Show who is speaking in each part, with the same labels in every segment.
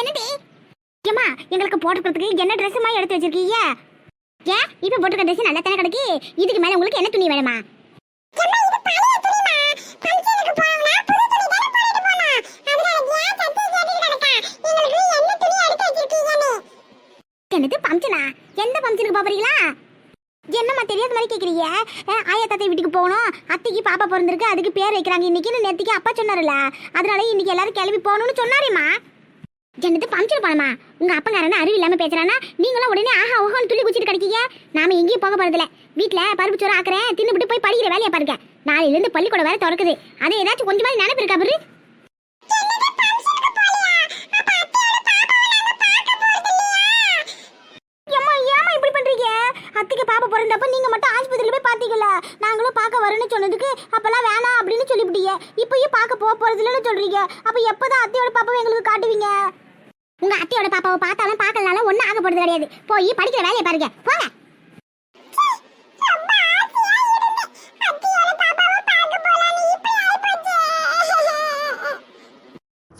Speaker 1: என்னடி? ஏமா எங்களுக்கு போட்டுக்கிறதுக்கு என்ன ட்ரெஸ் மாதிரி எடுத்து வச்சிருக்கீங்க? ஏன் இப்ப போட்டுக்க ட்ரெஸ் நல்லா தானே கிடக்கு? இதுக்கு மேல உங்களுக்கு என்ன துணி வேணுமா? என்னது பம்சனா எந்த பம்சனுக்கு போறீங்களா? என்னம்மா தெரியாத மாதிரி கேக்குறீங்க. அஹ், ஆயா தாத்தா வீட்டுக்கு போகணும். அத்தைக்கு பாப்பா பிறந்திருக்கு. அதுக்கு பேர் வைக்கிறாங்க. இன்னைக்கு நேத்திக்கு அப்பா சொன்னார்ல அதனால இன்னைக்கு எல்லாரும் கிளம்பி போகணும்னு சொன்னாரேம்மா. என்னது பம்சன் போனமா உங்க அப்பங்காரன அறிவு இல்லாம பேசுறானா? நீங்களும் உடனே ஆஹா ஓஹோன்னு துள்ளி குச்சிட்டு கிடைக்கீங்க? நாம எங்கேயும் போக போறதில்ல. வீட்ல பருப்பு சோறு ஆக்குறேன் தின்னுபிட்டு போய் படிக்கிற வேலையை பாருங்க. நாளையில இருந்து பள்ளிக்கூடம் வேற திறக்குது. அதை ஏதாச்சும் கொஞ்சம் மாதிரி நினைப்பு இருக்கா பாரு ஏம்மா, ஏம்மா இப்படி பண்றீங்க? அத்தைக்கு பாப்பா பிறந்தப்ப நீங்க மட்டும் ஆஸ்பத்திரியில போய் பாத்தீங்கல்ல நாங்களும் பார்க்க வரேன்னு சொன்னதுக்கு அப்பெல்லாம் வேணாம் அப்படின்னு சொல்லிவிட்டீங்க. இப்பயும் பார்க்க போக போறது இல்லைன்னு சொல்றீங்க. அப்ப எப்பதான் அத்தையோட பாப்பாவை எங்களுக்கு காட்டுவீங்க? உங்க அத்தையோட பாப்பாவை பார்த்தாலும் பார்க்கலனாலும் ஒன்றும் ஆக போறது கிடையாது. போய் படிக்கிற வேலையை பாருங்க. போங்க.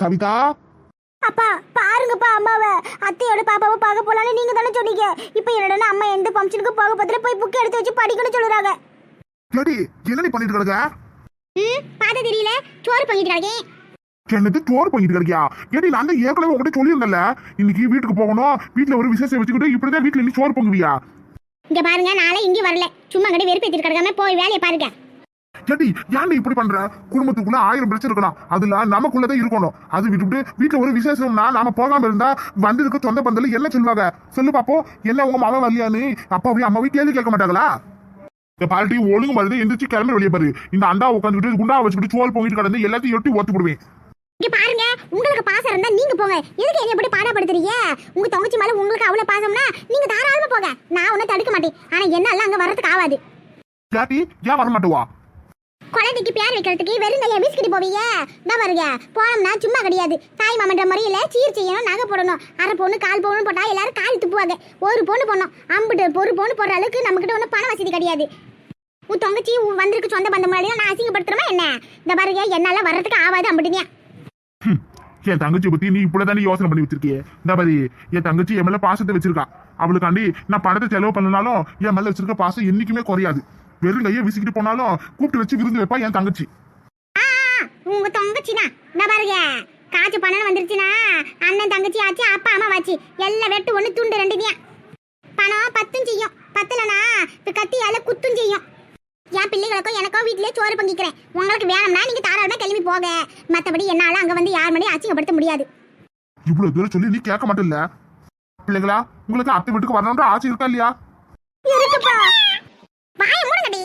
Speaker 2: சவிதா?
Speaker 1: அப்பா பாருங்கப்பா அம்மாவை. அத்தையோட பாப்பாவை பார்க்க போலான்னு நீங்க தானே சொன்னீங்க. இப்போ என்னடா அம்மா எந்த ஃபங்க்ஷனுக்கு போக பத்தில போய் புக் எடுத்து வச்சு படிக்கணும்னு சொல்லுறாங்க.
Speaker 2: ஏடி என்ன நீ பண்ணிட்டு கிடக்க?
Speaker 1: ம் பார்த்து தெரியல. சோறு பண்ணிட்டு கிடக்கேன்.
Speaker 2: என்னது சோறு பண்ணிட்டு கிடக்கியா? ஏடி நான் தான் ஏற்கனவே உங்ககிட்ட சொல்லியிருந்தேன்ல? இன்னைக்கு வீட்டுக்கு போகணும். வீட்டுல ஒரு விசேஷம் வச்சுக்கிட்டு இப்படிதான் வீட்டுல நீ சோறு பொங்குவியா?
Speaker 1: இங்க பாருங்க நாளை இங்கே வரல. சும்மா கடை வெறுப்பேற்றிட்டு கிடக்காம போய் வேலையை பாருங்க.
Speaker 2: ஏடி ஏன் இப்படி பண்ற? குடும்பத்துக்குள்ள ஆயிரம் பிரச்சனை இருக்கலாம். அதுல நமக்குள்ளதான் இருக்கணும். அது விட்டுவிட்டு வீட்டுல ஒரு விசேஷம்னா நாம போகாம இருந்தா வந்திருக்க சொந்த பந்தல என்ன சொல்லுவாங்க? சொல்லு பாப்போம். என்ன உங்க மகன் வரலையான்னு? அப்பாவையும் அம்மாவையும் கேள்வி கேட்க மாட்டாங்களா? இந்த பார்ட்டி ஒழுங்கு மருந்து எந்திரிச்சு கிளம்பி வெளியே பாரு. இந்த அண்டா உட்காந்துக்கிட்டு குண்டா வச்சுக்கிட்டு சோறு பொங்கிட்டு கிடந்து எல்லாத்தையும் எட்டி ஓட்டு போடுவேன்.
Speaker 1: இங்க பாருங்க உங்களுக்கு பாசம் இருந்தா நீங்க போங்க. எதுக்கு என்னை எப்படி பாடப்படுத்துறீங்க? உங்க தங்கச்சி மேல உங்களுக்கு அவ்வளவு பாசம்னா நீங்க தாராளமா போங்க. நான் ஒன்னும் தடுக்க மாட்டேன். ஆனா என்னால அங்க வர்றதுக்கு ஆகாது
Speaker 2: ஏன் வர மாட்டுவா?
Speaker 1: குழந்தைக்கு பேர் வைக்கிறதுக்கு வெறும் கையை வீசிக்கிட்டு போவீங்க. இந்த பாருங்க போனோம்னா சும்மா கிடையாது. தாய் மாமன்ற முறையில சீர் செய்யணும் நகை போடணும். அரை பொண்ணு கால் பொண்ணு போட்டா எல்லாரும் கால் துப்புவாங்க. ஒரு பொண்ணு போடணும். அம்பிட்டு ஒரு பொண்ணு போடுற அளவுக்கு நம்ம கிட்ட ஒன்றும் பண வசதி கிடையாது. உன் தங்கச்சி வந்திருக்கு சொந்த பந்த முன்னாடி நான் அசிங்கப்படுத்துறமா என்ன? இந்த பாருங்க என்னால வர்றதுக்கு ஆகாது அம்பிட்டுங்க.
Speaker 2: என் தங்கச்சி பத்தி நீ இப்படிதானே யோசனை பண்ணி வச்சிருக்கியே? இந்த மாதிரி என் தங்கச்சி என் மேல பாசத்தை வச்சிருக்கா. அவளுக்காண்டி நான் பணத்தை செலவு பண்ணனாலும் என் மேல வச்சிருக்க பாசம் என்னைக்குமே குறையாது. வெறும் கையை விசிக்கிட்டு போனாலும் கூப்பிட்டு வச்சு விருந்து வைப்பா என் தங்கச்சி.
Speaker 1: ஆ, உங்க தங்கச்சினா? இந்த பாருங்க காசு பணம் வந்துருச்சுன்னா அண்ணன் தங்கச்சி ஆச்சு அப்பா அம்மா ஆச்சு. எல்லாம் வெட்டு ஒண்ணு துண்டு ரெண்டுதியா பணம் பத்தும் செய்யும். பத்தலனா இப்ப கத்தியால குத்தும் செய்யும். என் பிள்ளைகளுக்கும் எனக்கும் வீட்டிலே சோறு பங்கிக்கிறேன். உங்களுக்கு வேணும்னா நீங்க தாராளமா கிளம்பி போக மத்தபடி என்னால அங்க வந்து யார் மணி அசிங்கப்படுத்த முடியாது.
Speaker 2: இவ்வளவு தூரம் சொல்லி நீ கேட்க மாட்டேல்ல? பிள்ளைங்களா உங்களுக்கு அத்தை வீட்டுக்கு வரணுன்ற ஆசை இருக்கா இல்லையா?
Speaker 1: இருக்குப்பா. வாய மூடுங்கடி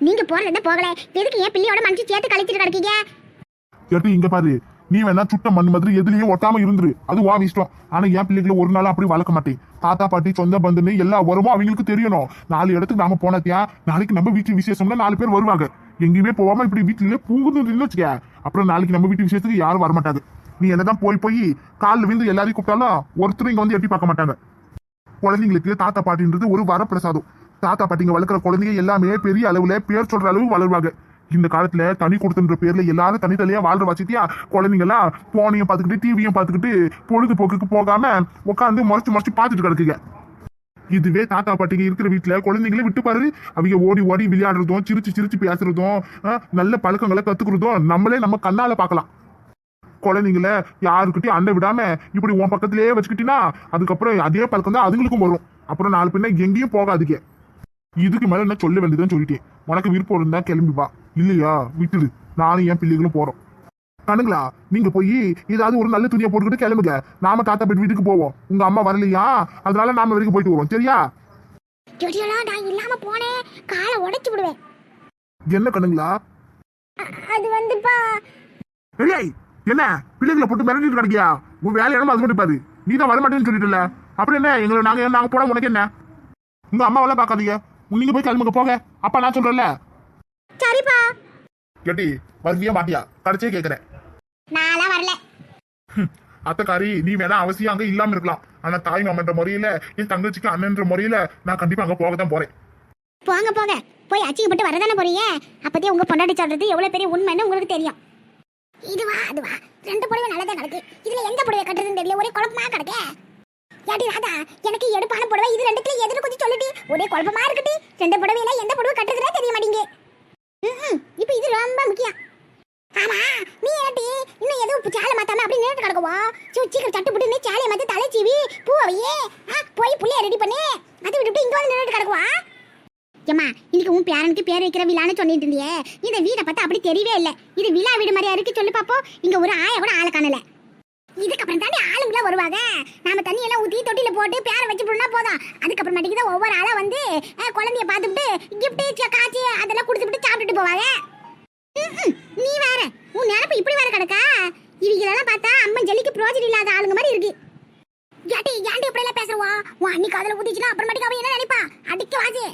Speaker 1: நீங்க போறத போகல. எதுக்கு என் பிள்ளையோட மனசு சேர்த்து கழிச்சிட்டு கிடக்கீங்க?
Speaker 2: கேட்டு இங்க பாரு. நீ வேணா சுட்ட மண் மாதிரி எதுலயும் ஒட்டாம இருந்துரு. அது வா இஷ்டம். ஆனா என் பிள்ளைகளை ஒரு நாள் அப்படி வளர்க்க மாட்டேன். தாத்தா பாட்டி சொந்த பந்துன்னு எல்லா உறவும் அவங்களுக்கு தெரியணும். நாலு இடத்துக்கு நாம போனத்தியா நாளைக்கு நம்ம வீட்டு விசேஷம்னா நாலு பேர் வருவாங்க. எங்கேயுமே போகாம இப்படி வீட்டுல பூங்குன்னு வச்சுக்க. அப்புறம் நாளைக்கு நம்ம வீட்டு விசேஷத்துக்கு யாரும் வரமாட்டாங்க. நீ என்னதான் போய் போய் காலில் விழுந்து எல்லாரையும் கூப்பிட்டாலும் ஒருத்தரும் இங்க வந்து எட்டி பார்க்க மாட்டாங்க. குழந்தைங்களுக்கு தாத்தா பாட்டின்றது ஒரு வரப்பிரசாதம். தாத்தா பாட்டிங்க வளர்க்குற குழந்தைங்க எல்லாமே பெரிய அளவுல பேர் சொல்ற அளவு வளருவாங்க. இந்த காலத்துல தனி கொடுத்துன்ற பேர்ல எல்லாரும் தனித்தனியா வாழ்ற வச்சுட்டியா குழந்தைங்க எல்லாம் போனையும் பார்த்துக்கிட்டு டிவியும் பார்த்துக்கிட்டு பொழுதுபோக்குக்கு போகாம உட்காந்து முறைச்சு முறைச்சு பார்த்துட்டு கிடக்குங்க. இதுவே தாத்தா பாட்டிங்க இருக்கிற வீட்டுல குழந்தைங்களே விட்டு பாரு. அவங்க ஓடி ஓடி விளையாடுறதும் சிரிச்சு சிரிச்சு பேசுறதும் நல்ல பழக்கங்களை கத்துக்கிறதும் நம்மளே நம்ம கண்ணால பார்க்கலாம். குழந்தைங்கள யாருக்கிட்டையும் அண்டை விடாம இப்படி உன் பக்கத்திலேயே வச்சுக்கிட்டீங்கன்னா அதுக்கப்புறம் அதே பழக்கம் தான் அதுங்களுக்கும் வரும். அப்புறம் நாலு பின்ன எங்கேயும் போகாதுக்கே இதுக்கு மேல என்ன சொல்ல வேண்டியதுன்னு சொல்லிட்டேன். உனக்கு விருப்பம் இருந்தா கிளம்பி வா. இல்லையா? விட்டுடு. நானும் என் பிள்ளைகளும் போறோம். கண்ணுங்களா நீங்க போய் ஏதாவது ஒரு நல்ல துணியை போட்டுக்கிட்டு கிளம்புங்க. நாம தாத்தா போயிட்டு வீட்டுக்கு போவோம். உங்க அம்மா வரலையா? அதனால நாம வரைக்கும் போயிட்டு வருவோம். சரியா?
Speaker 1: நான் இல்லாம போனேன் காலை உடைச்சு விடுவேன்.
Speaker 2: என்ன கண்ணுங்களா
Speaker 1: அது வந்துப்பா.
Speaker 2: ஏய் என்ன? பிள்ளைகளை போட்டு மிரட்டிட்டு கிடக்கியா? உன் வேலை என்னமோ அது மட்டும் பாரு. நீ தான் வரமாட்டேன்னு சொல்லிட்டுல அப்புறம் என்ன? எங்களை நாங்க நாங்க போட உனக்கு என்ன? உங்க அம்மாவெல்லாம் பார்க்காதீங்க. நீங்க போய் கிளம்புங்க. போங்க. அப்பா நான் சொல்றேன்ல.
Speaker 1: சரிப்பா.
Speaker 2: கேட்டி வருவியா மாட்டியா? கடைசியே கேக்குறேன்.
Speaker 1: நான்லாம் வரல.
Speaker 2: அத்தக்காரி நீ வேணா அவசியம் அங்க இல்லாம இருக்கலாம். ஆனா தாய் மாமன்ற முறையில என் தங்கச்சிக்கு அண்ணன்ற முறையில நான் கண்டிப்பா அங்க போக தான் போறேன்.
Speaker 1: போங்க போங்க. போய் அச்சிக்கப்பட்டு வரதானே போறீங்க? அப்பதே உங்க பொண்டாட்டி சொல்றது எவ்வளவு பெரிய உண்மைன்னு உங்களுக்கு தெரியும். இதுவா அதுவா? ரெண்டு புடவை நல்லதா நடக்கு இதுல எந்த புடவை கட்டுறதுன்னு தெரியல? ஒரே குழப்பமா கிடக்க. ஏடி ராதா எனக்கு எடுப்பான புடவை இது ரெண்டுத்துல எதுன்னு கொஞ்சம் சொல்லுடி. ஒரே குழப்பமா இருக்குடி. ரெண்டு புடவையில எந்த புடவை கட்டுறதுனே தெரிய மாட்டீங்க ம்ம். இப்ப இது ரொம்ப முக்கியம். ஆமா நீ ஏடி இன்னும் எதுவும் சேலை மாத்தாம அப்படி நின்னுட்டு கிடக்குவா? சீக்கிரம் சட்டு புட்டு சேலையை மாத்தி தலை சீவி பூவையே போய் புள்ளைய ரெடி பண்ணி. அதை விட்டுட்டு இங்க வந்து நின்னுட்டு கிடக்குவா? ஏம்மா இன்னைக்கு உன் பேரனுக்கு பேர் வைக்கிற விழான்னு சொல்லிட்டு இருந்தியே. இந்த வீடை பார்த்தா அப்படி தெரியவே இல்லை. இது விழா வீடு மாதிரியா இருக்கு சொல்லி பாப்போம். இங்க ஒரு ஆய கூட ஆளை காணல. இதுக்கப்புறம் தாண்டி ஆளுங்களா வருவாங்க. நாம தண்ணி எல்லாம் ஊத்தி தொட்டில போட்டு பேர வச்சு போனா போதும். அதுக்கப்புறமேட்டுக்கு தான் ஒவ்வொரு ஆளா வந்து குழந்தைய பார்த்துட்டு கிஃப்ட் காய்ச்சி அதெல்லாம் கொடுத்துட்டு சாப்பிட்டுட்டு போவாங்க. நீ வேற. உன் நினப்பு இப்படி வேற கிடக்கா? இவங்களெல்லாம் பார்த்தா அம்மன் ஜல்லிக்கு பிரோஜனம் இல்லாத ஆளுங்க மாதிரி இருக்கு. ஏட்டி ஏன்டி இப்படி எல்லாம் பேசுறவா? உன் அண்ணி காதல ஊத்திச்சுனா அப்புறமேட்டுக்கு அவன் என்ன நினைப்பா? அடிக்க வாசி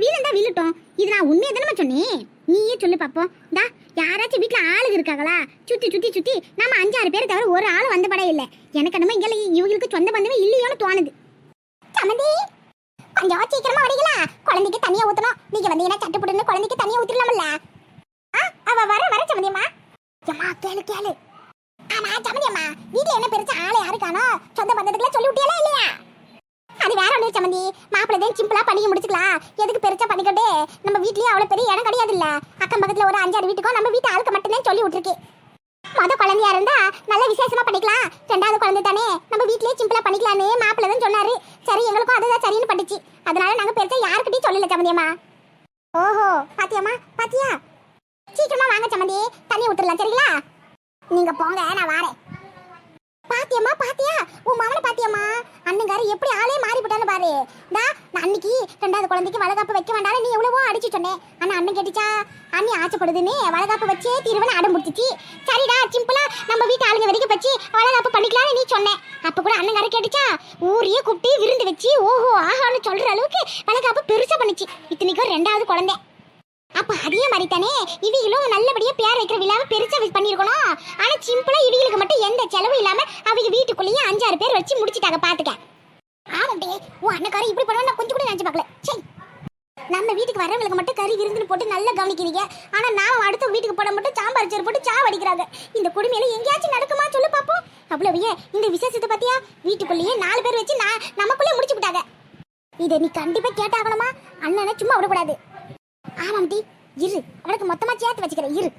Speaker 1: வீலந்தா வீலட்டும். இது நான் உண்மையை தானே சொன்னேன்? நீயே சொல்லு பாப்போம். டா யாராச்சும் வீட்ல ஆளுங்க இருக்காங்களா? சுத்தி சுத்தி சுத்தி. நம்ம அஞ்சாறு பேர் தவிர ஒரு ஆள் வந்த படம் இல்ல. எனக்கு என்னமோ இங்க இவங்களுக்கு சொந்த பந்தமே இல்லையோன்னு தோணுது. சமந்தி கொஞ்சம் சீக்கிரமா வரீங்களா? குழந்தைக்கு தனியா ஊத்தணும். நீங்க வந்தீங்கன்னா சட்டுப்புடுன்னு குழந்தைக்கு தனியா ஊத்திடலாம்ல? வர வர சமந்தியம்மா அம்மா கேளு கேளு. ஆமா சமதியம்மா. வீட்ல என்ன பெருசா ஆளை யாருக்கானோ சொந்த பந்தத்துக்குலாம் சொல்லி விட்டியல இல்லையா? அது வேற ஒண்ணு சமந்தி. மாப்பிள்ளதையும் சிம்பிளா பண்ணி முடிச்சுக்கலாம். எதுக்கு பெருசா பண்ணிக்கிட்டு? நம்ம வீட்லயே அவ்வளவு பெரிய இடம் கிடையாது இல்ல அக்கம் பக்கத்துல ஒரு அஞ்சாறு வீட்டுக்கும் நம்ம வீட்டு ஆளுக்கு மட்டும்தான் சொல்லி விட்டுருக்கு. மொத குழந்தையா இருந்தா நல்ல விசேஷமா பண்ணிக்கலாம். ரெண்டாவது குழந்தை தானே. நம்ம வீட்லயே சிம்பிளா பண்ணிக்கலாம்னு மாப்பிள்ளை தான் சொன்னாரு. சரி எங்களுக்கும் அதுதான் சரின்னு பட்டுச்சு. அதனால நாங்க பெருசா யாருக்கிட்டையும் சொல்லல சமந்தியம்மா ஓஹோ பாத்தியாம்மா பாத்தியா சீக்கிரமா வாங்க சம்மந்தி தண்ணி ஊத்துறலாம் சரிங்களா நீங்க போங்க நான் வாரேன் பாத்தியம்மா பாத்தியா? உன் மகனை பாத்தியம்மா? அண்ணங்காரு எப்படி ஆளே மாறி போட்டான்னு பாரு. டா நான் அன்னைக்கு ரெண்டாவது குழந்தைக்கு வளகாப்பு வைக்க வேண்டாம் நீ எவ்வளவோ அடிச்சு சொன்னேன். ஆனா அண்ணன் கேட்டுச்சா? அண்ணி ஆச்சப்படுதுன்னு வளகாப்பு வச்சே தீர்வன அடம் முடிச்சிச்சு சரிடா சிம்பிளா நம்ம வீட்டு ஆளுங்க வரைக்கும் வச்சு வளகாப்பு பண்ணிக்கலாம்னு நீ சொன்னேன். அப்ப கூட அண்ணங்காரு கேட்டுச்சா? ஊரையே கூப்பிட்டு விருந்து வச்சு ஓஹோ ஆஹான்னு சொல்ற அளவுக்கு வளகாப்பு பெருசா பண்ணுச்சு. இத்தனைக்கும் ரெண்டாவது குழந்தை. அப்ப அதே மாதிரி தானே இவங்களும் நல்லபடியா பேர் வைக்கிற விழாவை பெருசா பண்ணிருக்கணும். ஆனா சிம்பிளா இவிகளுக்கு மட்டும் எந்த செலவும் இல்லாம அவங்க வீட்டுக்குள்ளேயே அஞ்சாறு பேர் வச்சு முடிச்சிட்டாங்க பாத்துக்க. ஆமாண்டே உன் அண்ணக்காரன் இப்படி பண்ணுவா நான் கொஞ்சம் கூட நினைச்சு பார்க்கல. சரி நம்ம வீட்டுக்கு வரவங்களுக்கு மட்டும் கறி விருந்துன்னு போட்டு நல்லா கவனிக்கிறீங்க. ஆனா நாம அடுத்த வீட்டுக்கு போட மட்டும் சாம்பார் சோறு போட்டு சா வடிக்கிறாங்க இந்த குடுமையில எங்கேயாச்சும் நடக்குமா சொல்லு பாப்போம். அவ்வளவு ஏன் இந்த விசேஷத்தை பத்தியா? வீட்டுக்குள்ளேயே நாலு பேர் வச்சு நான் நமக்குள்ளே முடிச்சு விட்டாங்க. இதை நீ கண்டிப்பா கேட்டாகணுமா? அண்ணனை சும்மா விடக்கூடாது. ஆமாம் டி இரு. அவனுக்கு மொத்தமா சேர்த்து வச்சுக்கிறேன். இரு.